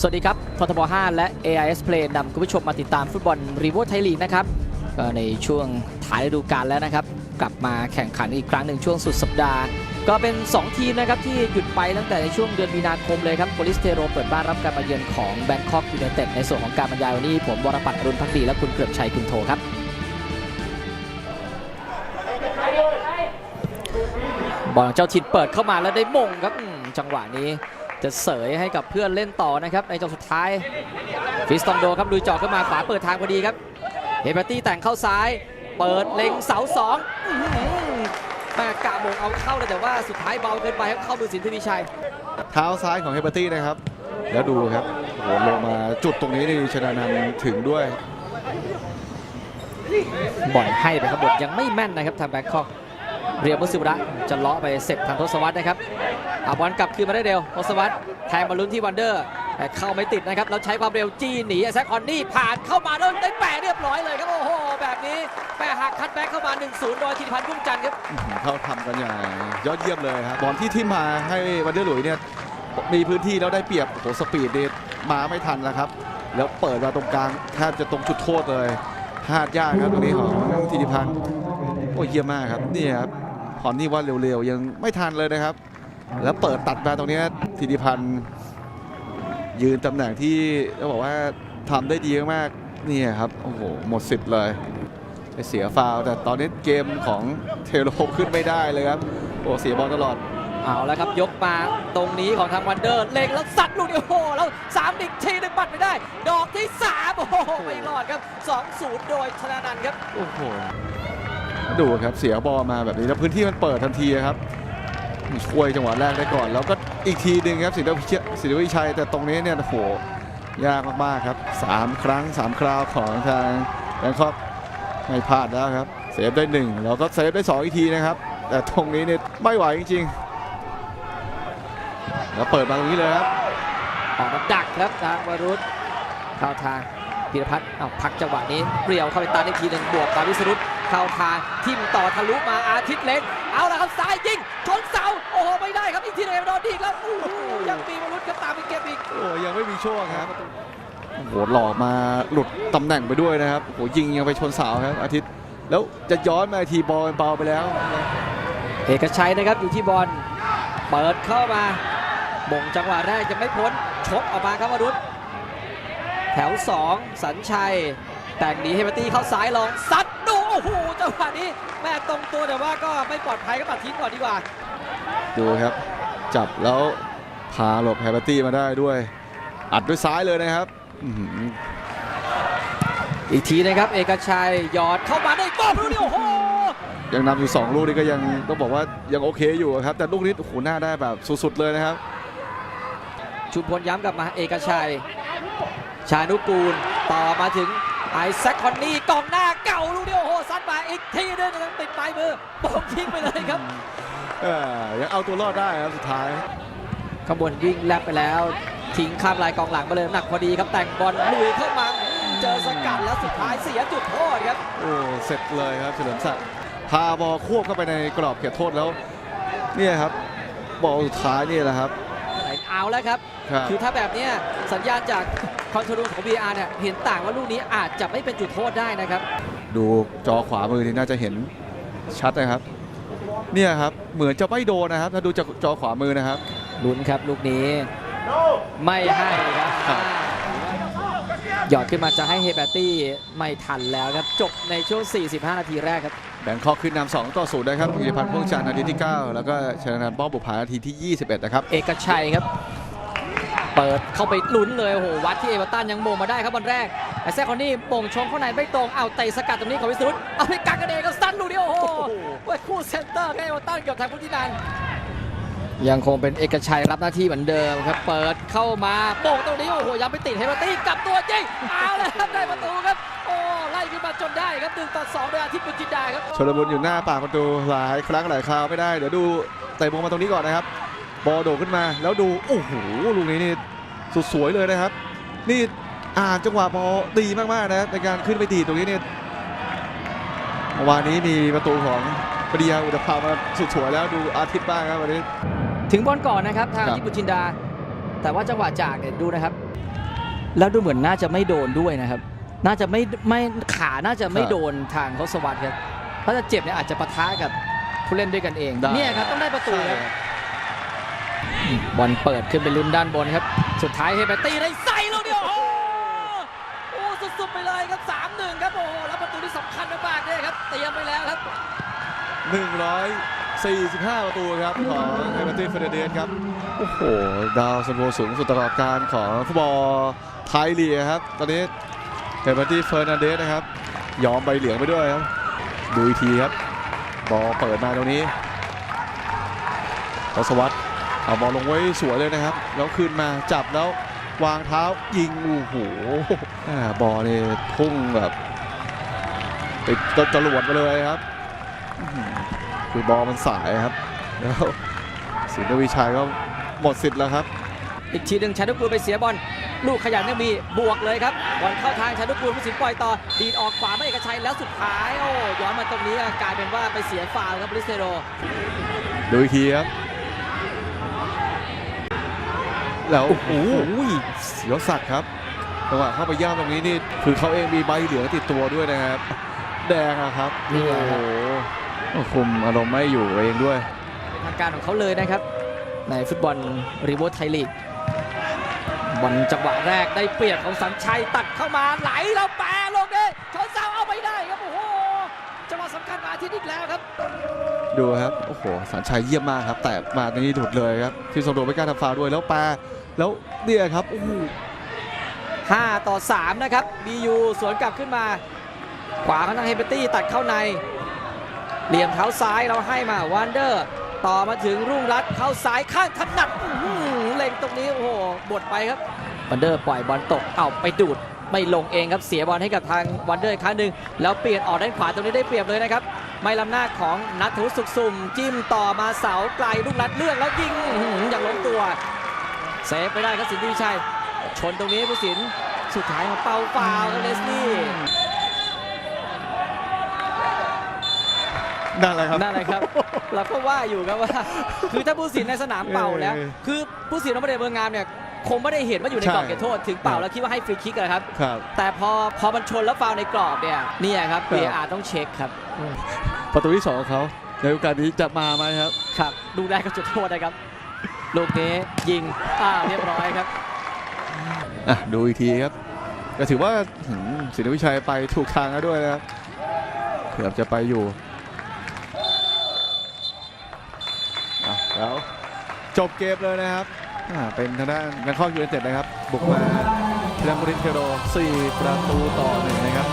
สวัสดีครับททบ 5 และ AIS Play นำคุณผู้ชมมาติดตามฟุตบอลรีโวไทยลีกนะครับก็ในช่วงท้ายฤดูกาลแล้วนะครับ กลับมาแข่งขันอีกครั้งหนึ่งช่วงสุดสัปดาห์ ก็เป็น 2 ทีมนะครับที่หยุดไปตั้งแต่ในช่วงเดือนมีนาคมเลยครับโปลิสเทโรเปิดบ้านรับการมาเยือนของแบงคอกยูไนเต็ดในส่วนของการบรรยายวันนี้ ผมวรปัตรรุณพักดีและคุณเกลือบชัยคุณโทครับบอลเจ้าถิ่นเปิดเข้ามาแล้วได้มงครับจังหวะนี้ จะเสยให้กับเพื่อนเล่นต่อนะครับในจังหวะสุดท้ายฟิสตองโดครับลุยเจาะขึ้นมาขวาเปิดทางพอดีครับเฮเบอร์ตี้แต่งเข้าซ้าย เปิดเล็งเสาสองอื้อหือแม่กะมงเอาเข้าเลยแต่ว่าสุดท้ายเบาเกินไปครับเข้ามือสินทวีชัย เท้าซ้ายของเฮเบอร์ตี้นะครับ แล้วดูครับโอ้โหลงมาจุดตรงนี้นี่ชนะนันท์ถึงด้วยบ่อยให้ไปครับบทยังไม่แม่นนะครับทางแบงคอก เรียวมุสิวระจะเลาะไปเสร็จทางทศวรรษนะครับเอาบอลกลับคืนมาได้เร็วทศวรรษแทงบอลลุ้นที่วันเดอร์แต่เข้าไม่ติดนะครับแล้วใช้ความเร็วจี้หนีแซคคอนนี่ผ่านเข้ามาแล้วได้แปะเรียบร้อยเลยครับโอ้โหแบบนี้แปะหักคัดแบ็กเข้ามา 1-0โดยธีรพันธ์พุ่มจันทร์ครับเขาทำกันอย่างยอดเยี่ยมเลยครับบอลที่ทิมมาให้วันเดอร์หลุยเนี่ยมีพื้นที่แล้วได้เปรียบโอ้โหสปีดนี่มาไม่ทันแล้วครับแล้วเปิดมาตรงกลางแทบจะตรงจุดโทษเลยพลาดยากครับตรงนี้ของธีรพันธ์โอ้เยี่ยมมากครับนี่ครับ พอนี่ว่าเร็วๆ ยังไม่ทันเลยนะครับ แล้วเปิดตัดมาตรงนี้ธีรพันธ์ยืนตำแหน่งที่ต้องบอกว่าทำได้ดีมากๆนี่ครับ โอ้โห หมดสิทธิ์เลยไปเสียฟาวล์แต่ตอนนี้เกมของเทโรขึ้นไม่ได้เลยครับ โอ้เสียบอลตลอด เอาแล้วครับ ยกมาตรงนี้ของทางวันเดอร์เล็งแล้วสัดลูกเดียวโอ้โหแล้วสามอีกทีหนึงปัดไม่ได้ ดอกที่สามโอ้โห ไม่รอดครับ2-0โดยธนานันท์ครับ โอ้โห ดูครับเสียบอลมาแบบนี้แล้วพื้นที่มันเปิดทันทีครับช่วยจังหวะแรกได้ก่อน แล้วก็อีกทีหนึ่งครับสิทธิวิชัยสิทธิวิชัยแต่ตรงนี้เนี่ยโหยากมากๆครับสามครั้งสามคราวของทางแบงคอกไม่พลาดแล้วครับ เซฟได้หนึ่งแล้วก็เซฟได้สองอีกทีนะครับ แต่ตรงนี้เนี่ยไม่ไหวจริงๆ แล้วเปิดมาตรงนี้เลยครับออกมาดักครับทางวรุษเข้าทางพีรพัฒน์เอาพักจังหวะนี้เปรียวเข้าไปตันอีกทีหนึ่งบวกตามวิสรุต เข้าทางทิมต่อทะลุมาอาทิตย์เล็ก เอาละครับซ้ายยิงชนเสาโอ้โหไม่ได้ครับอีกทีหนึงเอ็มโดนดีอีกแล้วโอ้โหยังมีวรุษครับตามไปเก็บอีก โอ้ยังไม่มีช่วงครับโอ้โหหลอกมาหลุดตำแหน่งไปด้วยนะครับโอ้โหยิงยังไปชนเสาครับอาทิตย์ แล้วจะย้อนมาอีกทีบอลเบาไปแล้ว เอกชัยนะครับอยู่ที่บอลเปิดเข้ามาบ่งจังหวะแรกจะไม่พ้นชกออกมาครับวรุษแถว 2 สัญชัย แต่งหนีเฮเบอร์ตี้เข้าซ้ายลองซัดดู โอ้โหจังหวะนี้แม่ตรงตัวแต่ว่าก็ไม่ปลอดภัยก็ปัดทิ้งก่อนดีกว่า ดูครับ จับแล้วพาหลบแฮร์เบอร์ตี้มาได้ด้วย อัดด้วยซ้ายเลยนะครับอื้อหืออีกทีนะครับเอกชัยหยอดเข้ามาได้บอลลูกนี้โอ้โหยังนำอยู่2ลูกนี่ก็ยังต้องบอกว่ายังโอเคอยู่ครับ แต่ลูกนี้โอ้โหหน้าได้แบบสุดๆเลยนะครับ ชุมพลย้ำกลับมาเอกชัย ชานุกูลต่อมาถึง ไอแซคคอนนี่กองหน้าเก่าลูกนี้โอ้โหซัดมาอีกทีนึงยังติดปลายมือโป่งทิ้งไปเลยครับเออยังเอาตัวรอดได้ครับสุดท้าย ขบวนวิ่งแลบไปแล้ว ทิ้งข้ามลายกองหลังมาเลยน้ำหนักพอดีครับแต่งบอลลุยเข้ามาเจอสกัดแล้วสุดท้ายเสียจุดโทษครับ โอ้เสร็จเลยครับเฉลิมศักดิ์พาบอลควบเข้าไปในกรอบเขตโทษแล้วเนี่ยครับบอลสุดท้ายนี่แหละครับ เอาแล้วครับ ครับ คือถ้าแบบเนี้ยสัญญาณจาก คอนโทรลของ VR เนี่ยเห็นต่างว่าลูกนี้อาจจะไม่เป็นจุดโทษได้นะครับ ดูจอขวามือนี่น่าจะเห็นชัดนะครับ เนี่ยครับเหมือนจะไม่โดนนะครับ ถ้าดูจากจอขวามือนะครับ ลุ้นครับลูกนี้ ไม่ให้ครับครับหยอดขึ้นมาจะให้เฮเบอร์ตี้ไม่ทันแล้วครับ จบในช่วง 45 นาทีแรกครับแบงคอกขึ้นนำ2ต่อ0นะครับพิพันธ์พ่วงจันทร์นาทีที่ 9 แล้วก็ชนะนันท์ป้อมบุภานาทีที่ 21 นะครับ เอกชัยครับ เปิดเข้าไปลุ้นเลยโอ้โหวัดที่เอเวอร์ตันยังโมงมาได้ครับบอลแรกไอแซคคอนนี่โป่งชงเข้าในไม่ตรงเอาเตะสกัดตรงนี้ของวิสรุตเอาไปกักกันเองก็สั้นลูกเดียวโอ้โหเว้ยคู่เซนเตอร์ให้เอเวอร์ตันเกือบทางพุทธินันยังคงเป็นเอกชัยรับหน้าที่เหมือนเดิมครับ เปิดเข้ามาโป่งตรงนี้โอ้โหยังไปติดเฮเบอร์ตี้กลับตัวจริงเอาเลยครับได้ประตูครับโอ้ไล่ขึ้นมาจนได้ครับหนึ่งต่อสองโดยอาทิตย์บุญจินดาครับชลบุญอยู่หน้าปากประตูหลายครั้งหลายคราวไม่ได้เดี๋ยวดูเตะบอลมาตรงนี้ก่อนนะครับ บอลโดดขึ้นมาแล้วดูโอ้โหลูกนี้นี่สุดสวยเลยนะครับ นี่อ่านจังหวะบอลดีมากๆนะครับในการขึ้นไปตีตรงนี้เนี่ยเมื่อวานนี้มีประตูของปริยาอุตภามาสุดสวยแล้วดูอาทิตย์บ้างครับวันนี้ ถึงบอลก่อนนะครับทางครับญี่ปุ่นจินดา แต่ว่าจังหวะจากเนี่ยดูนะครับ แล้วดูเหมือนน่าจะไม่โดนด้วยนะครับ น่าจะไม่ไม่ขาน่าจะไม่ครับโดนทางทศวรรษครับถ้าจะเจ็บเนี่ยอาจจะปะทะกับผู้เล่นด้วยกันเองได้เนี่ยครับต้องได้ประตูใช่ครับ บอลเปิดขึ้นไปลุ้นด้านบนครับ สุดท้ายเฮเบตตี้ได้ใส่ลูกเดียวโอ้โหโอ้สุดๆไปเลยครับ3-1ครับโอ้โหแล้วประตูที่สำคัญมากๆเนี่ยครับเตรียมไปแล้วครับ145 ประตูครับของเอเวอร์ตันเฟเดเดสครับ โอ้โห ดาวซันโวสูงสุดตลอดการของฟุตบอลไทยลีกครับ ตอนนี้เอเวอร์ตันเฟอร์นันเดสนะครับ ยอมใบเหลืองไปด้วยครับ ดูอีกทีครับ บอลเปิดมาตรงนี้ทศวรรษ เอาบอลลงไว้สวยเลยนะครับ แล้วขึ้นมาจับแล้ววางเท้ายิงโอ้โหบอลนี่พุ่งแบบติดจรวดไปเลยครับ คือบอลมันสายครับ แล้วสินวีชัยก็หมดสิทธิ์แล้วครับ อีกทีหนึ่งชาดุกูลไปเสียบอลลูกขยันยังมีบวกเลยครับบอลเข้าทางชาดุกูลผู้สินปล่อยต่อ ดีดออกขวาไม่เอกชัยแล้วสุดท้ายโอ้ย้อนมาตรงนี้กลายเป็นว่าไปเสียฟาวล์ครับบริสเทโรดูอีกทีครับ แล้วโอ้โหเสียวสักดิ์ครับจังหวะเข้าไปย่ำตรงนี้นี่คือเขาเองมีใบเหลืองติดตัวด้วยนะครับ แดงอะครับนี่โอ้แหละโหครับคุมอารมณ์ไม่อยู่เองด้วยเป็นทางการของเขาเลยนะครับ ในฟุตบอลรีโวไทยลีกบอลจังหวะแรกได้เปรียบของสัญชัยตัดเข้ามาไหลแล้วแปรลงเด้ชนเสาเอาไม่ได้ครับโอ้โหจังหวะสำคัญมาอาทิตย์อีกแล้วครับ ดูครับ โอ้โหสัญชัยเยี่ยมมากครับ แต่มาตรงนี้ดุดเลยครับ ที่สมโดไม่กล้าทำฟาวด้วยแล้วปาแล้วเนี่ยครับโอ้โห5ต่อ3นะครับ BU สวนกลับขึ้นมา ขวาของทางเฮเบตี้ตัดเข้าใน เหลี่ยมเท้าซ้ายเราให้มาวันเดอร์ ต่อมาถึงรุ่งรัตเข้าซ้ายข้างถนัดเล็งตรงนี้โอ้โหบดไปครับวันเดอร์ปล่อยบอลตกเอาไปดูดไม่ลงเองครับเสียบอลให้กับทางวันเดอร์อีกครั้งหนึ่งแล้วเปลี่ยนออกด้านขวาตรงนี้ได้เปรียบเลยนะครับ ไม่ล้ำหน้าของนัทธวุฒิสุขสุ่ม จิ้มต่อมาเสาไกลรุ่งรัตน์เลือกแล้วยิงอื้อหืออย่างล้มตัวเซฟไปได้ครับสินทวิชัย ชนตรงนี้ผู้สินสุดท้ายมาเป่าฟาวล์ครับเลสลี่นั่นแหละครับนั่นแหละครับ เราก็ว่าอยู่ครับว่า คือถ้าผู้สินในสนามเป่าแล้วเออคือผู้สินของประเดชเมืองงามเนี่ย คงไม่ได้เห็นว่าอยู่ในกรอบใช่เขตโทษถึงเป่าครับแล้วคิดว่าให้ฟรีคิกอะครับครับ แต่พอพอมันชนแล้วฟาวล์ในกรอบเนี่ยเนี่ยครับครับ VAR ต้องเช็คครับ ประตูที่สองของเขาในโอกาสนี้จะมาไหมครับ ครับ ดูได้ก็จุดโทษนะครับ ลูกนี้ยิงอ่าเรียบร้อยครับอะดูอีกทีครับก็ถือว่าหืมสินทวิชัยไปถูกทางแล้วด้วยนะครับเกือบจะไปอยู่อะแล้วจบเกมเลยนะครับอ่า เป็นทางด้านแบงคอกยูเนเต็ดนะครับ บุกมาเทมบรินเทโร4ประตูต่อหนึ่งนะครับ